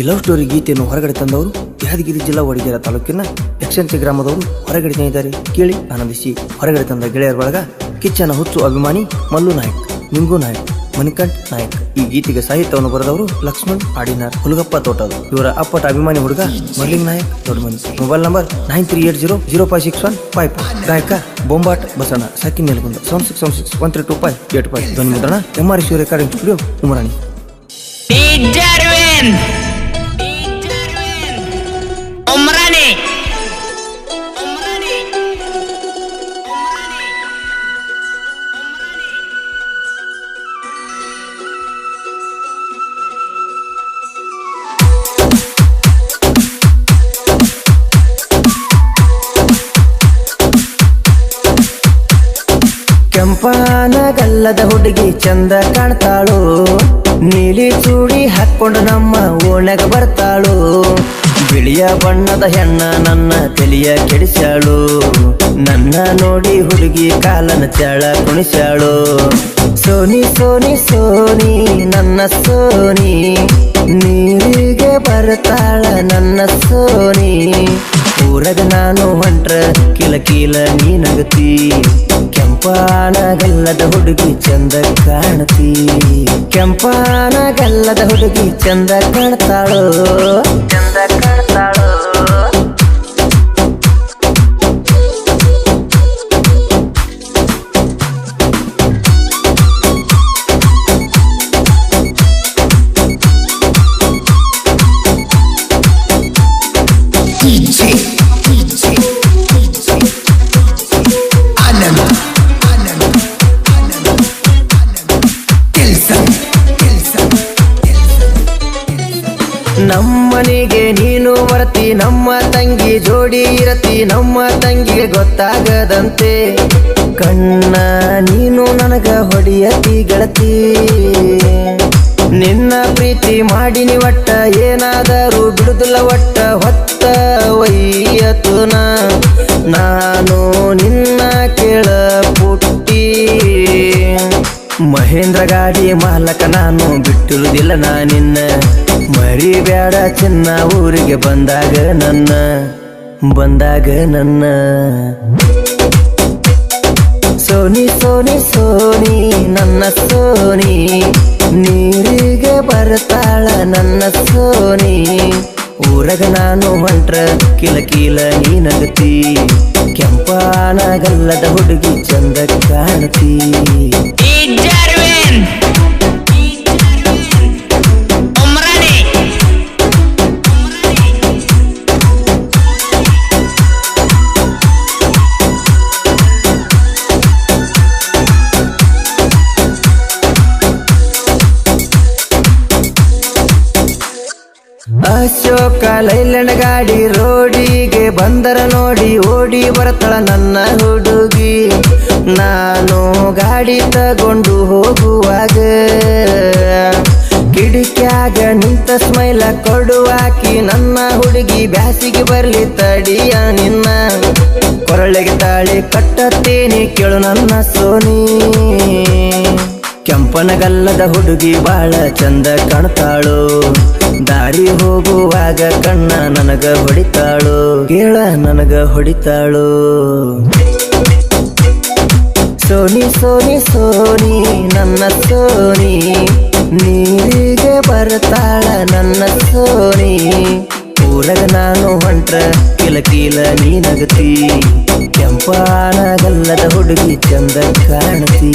ಈ love story ಗೀತೆಯನ್ನು ಹೊರಗಡೆ ತಂದವರು ಯಾದಗಿರಿ ಜಿಲ್ಲಾ ವಡಗೇರ ತಾಲೂಕಿನ ಯಕ್ಷಂತಿ ಗ್ರಾಮದವರು ಹೊರಗಡೆ ತಂದಿದ್ದಾರೆ ಕೇಳಿ ಆನಂದಿಸಿ. ಹೊರಗಡೆ ತಂದ ಗೆಳೆಯರ ಬಳಗ ಕಿಚ್ಚನ ಹುಚ್ಚು ಅಭಿಮಾನಿ ಮಲ್ಲು ನಾಯಕ್, ನಿಂಗು ನಾಯಕ್, ಮಣಿಕಂಠ್ ನಾಯಕ್. ಈ ಗೀತೆಗೆ ಸಾಹಿತ್ಯವನ್ನು ಬರೆದವರು ಲಕ್ಷ್ಮಣ್ ಆಡಿನಾರ್, ಹುಲಗಪ್ಪ ತೋಟದ. ಇವರ ಅಪ್ಪಟ ಅಭಿಮಾನಿ ಹುಡುಗ Marling Nayak, Doddamani. Mobile number nine three eight zero zero five six one five ಗಾಯಕ ಬೊಂಬಾಟ್ Basanna ಸಕಿನ್ Nelagunda, seven six seven six one three two five eight five. ಧ್ವನಿ ಮುದ್ರಣ M R Shiva recording studio Umarani Jarwin Omrani ಕೆಂಪಾನ ಗಲ್ಲದ ಹುಡುಗಿ ಚಂದ ಕಾಣ್ತಾಳು. ನೀಲಿ ಚೂಡಿ ಹಾಕೊಂಡು ನಮ್ಮ ಓಣಗ ಬರ್ತಾಳು. ಬಿಳಿಯ ಬಣ್ಣದ ಹೆಣ್ಣ ನನ್ನ ತಲೆಯ ಕೆಡಿಸ್ಯಾಳು. ನನ್ನ ನೋಡಿ ಹುಡುಗಿ ಕಾಲನ ತೆಳ ಕುಣಿಸ್ಯಾಳು. ಸೋನಿ ಸೋನಿ ಸೋನಿ, ನನ್ನ ಸೋನಿ, ನೀರಿಗೆ ಬರ್ತಾಳ ನನ್ನ ಸೋನಿ. ಊರಗ ನಾನು ಹೊಂಟ್ರ ಕಿಲ ಕಿಲ ನೀನಗತಿ. ಕೆಂಪಾನ ಗಲ್ಲದ ಹುಡುಗಿ ಚಂದ ಕಾಣತಿ. ಕೆಂಪಾನಗಲ್ಲದ ಹುಡುಗಿ ಚಂದ ಕಾಣ್ತಾಳು. ಚಂದ ಕಾಣ್ತಾಳು. ನಮ್ಮನೆಗೆ ನೀನು ಮರತಿ ನಮ್ಮ ತಂಗಿ ಜೋಡಿ ಇರತಿ, ನಮ್ಮ ತಂಗಿಗೆ ಗೊತ್ತಾಗದಂತೆ. ಕಣ್ಣ, ನೀನು ನನಗ ಹೊಡಿಯತಿ, ಗೆಳತಿ. ನಿನ್ನ ಪ್ರೀತಿ ಮಾಡಿನಿ ಒಟ್ಟ, ಏನಾದರೂ ಬಿಡುದಿಲ್ಲ ಒಟ್ಟ, ಹೊತ್ತ ವೈಯತುನ ನಾನು ನಿನ್ನ ಕೇಳ ಪುಟ್ಟಿ. ಮಹೇಂದ್ರ ಗಾಡಿ ಮಾಲಕ ನಾನು ಬಿಟ್ಟಿರುವುದಿಲ್ಲ ನಾ ನಿನ್ನ. ಮರಿಬ್ಯಾಡ ಚಿನ್ನ ಊರಿಗೆ ಬಂದಾಗ ನನ್ನ ಬಂದಾಗ ನನ್ನ. ಸೋನಿ ಸೋನಿ ಸೋನಿ, ನನ್ನ ಸೋನಿ, ನೀರಿಗೆ ಬರ್ತಾಳ ನನ್ನ ಸೋನಿ. ಊರಗ ನಾನು ಹೊಂಟ್ರ ಕಿಲ ಕಿಲ ನೀ ನಗತಿ ಗಲ್ಲದ ಹುಡುಗಿ ಚಂದ ಕಾಣತಿ. ಅಶೋಕ ಲೈಲಣ್ಣ ಗಾಡಿ ರೋಡಿಗೆ ಬಂದರ ನೋಡಿ ಓಡಿ ಬರತಳ ನನ್ನ ಹುಡುಗಿ. ನಾನು ಗಾಡಿ ತಗೊಂಡು ಹೋಗುವಾಗ ಕಿಡಿಕ್ಯಾಗ ನಿಂತ ಸ್ಮೈಲ ಕೊಡುವಾಕಿ ನನ್ನ ಹುಡುಗಿ ಬ್ಯಾಸಿಗೆ ಬರಲಿ ತಡಿಯ ನಿನ್ನ. ಕೊರಳಿಗೆ ತಾಳಿ ಕಟ್ಟತ್ತೇನೆ ಕೇಳು ನನ್ನ ಸೋನಿ. ಕೆಂಪನಗಲ್ಲದ ಹುಡುಗಿ ಬಾಳ ಚಂದ ಕಾಣ್ತಾಳು. ದಾರಿ ಹೋಗುವಾಗ ಕಣ್ಣ ನನಗ ಹೊಡಿತಾಳು, ಕೇಳ ನನಗ ಹೊಡಿತಾಳು. ಸೋನಿ ಸೋನಿ ಸೋನಿ, ನನ್ನ ಸೋನಿ, ನೀರಿಗೆ ಬರ್ತಾಳ ನನ್ನ ಸೋನಿ. ಊರಗ ನಾನು ಹೊಂಟ್ರ, ಕಿಲ ಕೀಲ ನೀನಗತಿ ಕೆಂಪಾನಗಲ್ಲದ ಹುಡುಗಿ ಚಂದ ಕಾಣತಿ.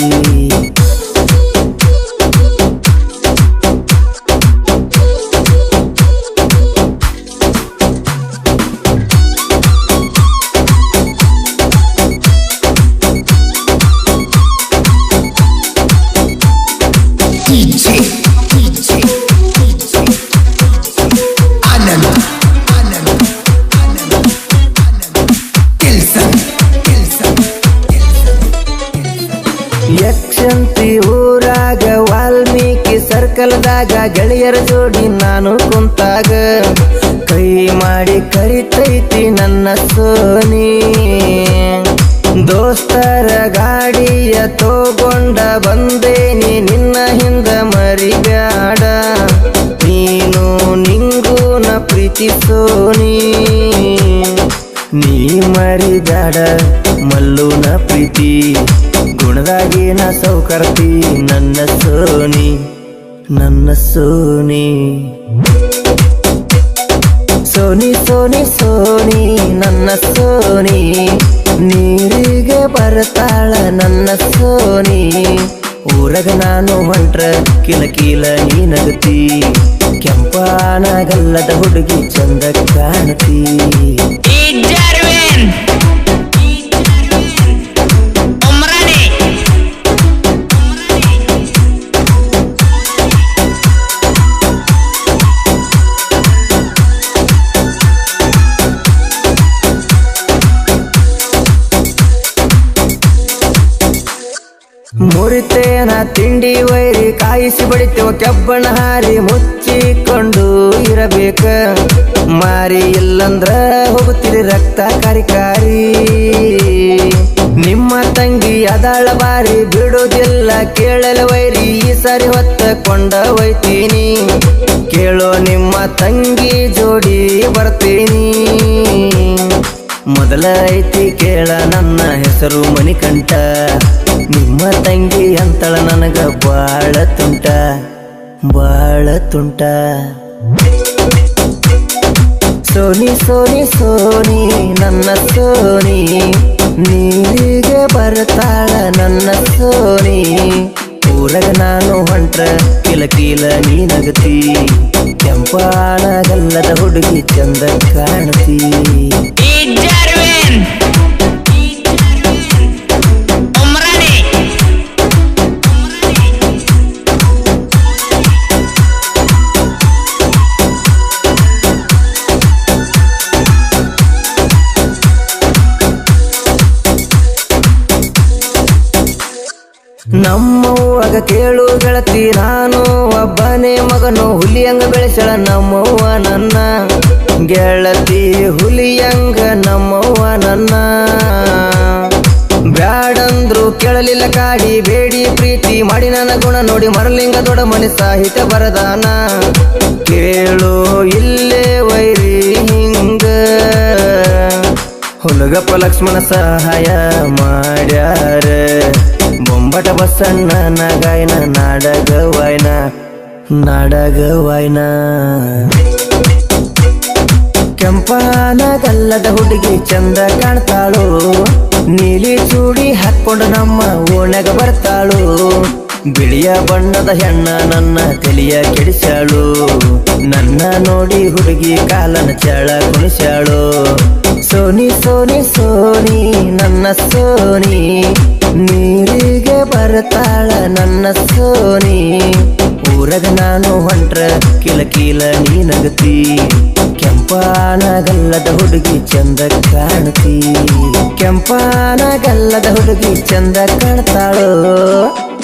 ಸರ್ಕಲ್ದಾಗ ಗೆಳೆಯರ ಜೋಡಿ ನಾನು ಕುಂತಾಗ. ಕೈ ಮಾಡಿ ಕರಿತೈತಿ ನನ್ನ ಸೋನಿ. ದೋಸ್ತರ ಗಾಡಿಯ ತಗೊಂಡ ಬಂದೇನಿ, ನಿನ್ನ ಹಿಂದ ಮರಿಗಾಡ ನೀನು ನಿಂಗು ಪ್ರೀತಿ ಸೋನಿ. ನೀ ಮರಿದಾಡ ಮಲ್ಲುನ ಪ್ರೀತಿ. ಗುಣದಾಗಿನ ಸೌಕರ್ತಿ ನನ್ನ ಸೋನಿ. ನನ್ನ ಸೋನಿ. ಸೋನಿ ಸೋನಿ ಸೋನಿ, ನನ್ನ ಸೋನಿ. ನೀರಿಗೆ ಬರ್ತಾಳ ನನ್ನ ಸೋನಿ. ಊರಗ ನಾನು ಹೊಂಟ್ರ, ಕಿಲ ಕಿಲ ನೀ ನಗತಿ. ಕೆಂಪಾನಗಲ್ಲದ ಹುಡುಗಿ ಚಂದ ಕಾಣತಿ. ಮುರಿತೇನ ತಿಂಡಿ ವೈರಿ ಕಾಯಿಸಿ ಬಡಿತೇವ, ಕೆಬ್ಬಣ ಹಾರಿ ಮುಚ್ಚಿಕೊಂಡು ಇರಬೇಕ. ಮಾರಿ ಇಲ್ಲಂದ್ರ ಹೋಗುತ್ತಿರಿ ರಕ್ತ ಕರಿಕಾರಿ. ಕಾರಿ ನಿಮ್ಮ ತಂಗಿ ಅದಾಳ ಬಾರಿ ಬಿಡುವುದಿಲ್ಲ, ಕೇಳಲ ವೈರಿ ಈ ಸರಿ ಹೊತ್ತ ಕೊಂಡ ಒಯ್ತೀನಿ ಕೇಳೋ ನಿಮ್ಮ ತಂಗಿ ಜೋಡಿ ಬರ್ತೀನಿ. ಮೊದಲ ಐತಿ ಕೇಳ ನನ್ನ ಹೆಸರು ಮಣಿಕಂಠ. ನಿಮ್ಮ ತಂಗಿ ಅಂತಳ ನನಗ ಬಾಳ ತುಂಟ ಬಾಳ ತುಂಟ. ಸೋನಿ ಸೋನಿ ಸೋನಿ, ನನ್ನ ಸೋನಿ, ನೀರಿಗೆ ಬರ್ತಾಳ ನನ್ನ ಸೋನಿ. ಊರಗ ನಾನು ಹೊಂಟ್ರ, ಕಿಲ ಕೀಲ ನೀ ನಗತಿ. ಕೆಂಪಾನಗಲ್ಲದ ಹುಡುಗಿ ಚಂದ ಕಾಣತಿ. ನಮ್ಮವ್ವಗ ಕೇಳು ಗೆಳತಿ, ನಾನು ಒಬ್ಬನೇ ಮಗನು. ಹುಲಿಯಂಗ ಬೆಳೆಸಳ ನಮ್ಮವ್ವ ನನ್ನ. ಗೆಳತಿ ಹುಲಿಯಂಗ ನಮ್ಮವ್ವ ನನ್ನ. ಬ್ಯಾಡಂದ್ರು ಕೇಳಲಿಲ್ಲ ಕಾಡಿ, ಬೇಡಿ ಪ್ರೀತಿ ಮಾಡಿ ನನ್ನ ಗುಣ ನೋಡಿ. ಮರಲಿಂಗ ದೊಡ್ಡ ಮನೆ ಸಾಹಿತ್ಯ ಬರದಾನ. ಕೇಳು, ಇಲ್ಲೇ ವೈರಿ ಹಿಂಗ. ಹುಲಗಪ್ಪ ಲಕ್ಷ್ಮಣ ಸಹಾಯ ಮಾಡ್ಯಾರ. ಬೊಂಬಟ ಬಸಣ್ಣ ಗಾಯನ ನಾಡಗ ವಾಯ್ನ ನಾಡಗ ವಾಯ್ನ. ಕೆಂಪನ ಕಲ್ಲದ ಹುಡುಗಿ ಚಂದ ಕಾಣ್ತಾಳು, ನೀಲಿ ಚೂಡಿ ಹಾಕೊಂಡು ನಮ್ಮ ಓಣೆಗ ಬರ್ತಾಳು. ಬಿಳಿಯ ಬಣ್ಣದ ಹೆಣ್ಣ ನನ್ನ ತಲೆಯ ಕೆಡಿಸ್ಯಾಳು. ನನ್ನ ನೋಡಿ ಹುಡುಗಿ ಕಾಲನ ಚಳ ಕುಣಿಸ್ಯಾಳು. ಸೋನಿ ಸೋನಿ ಸೋನಿ, ನನ್ನ ಸೋನಿ. ನೀರಿಗೆ ಬರ್ತಾಳ ನನ್ನ ಸೋನಿ. ಊರಗ ನಾನು ಹೊಂಟ್ರ, ಕಿಲ ಕಿಲ ನೀ ನಗತಿ. ಕೆಂಪಾನಗಲ್ಲದ ಹುಡುಗಿ ಚಂದ ಕಾಣತಿ. ಕೆಂಪಾನಗಲ್ಲದ ಹುಡುಗಿ ಚಂದ ಕಾಣ್ತಾಳು.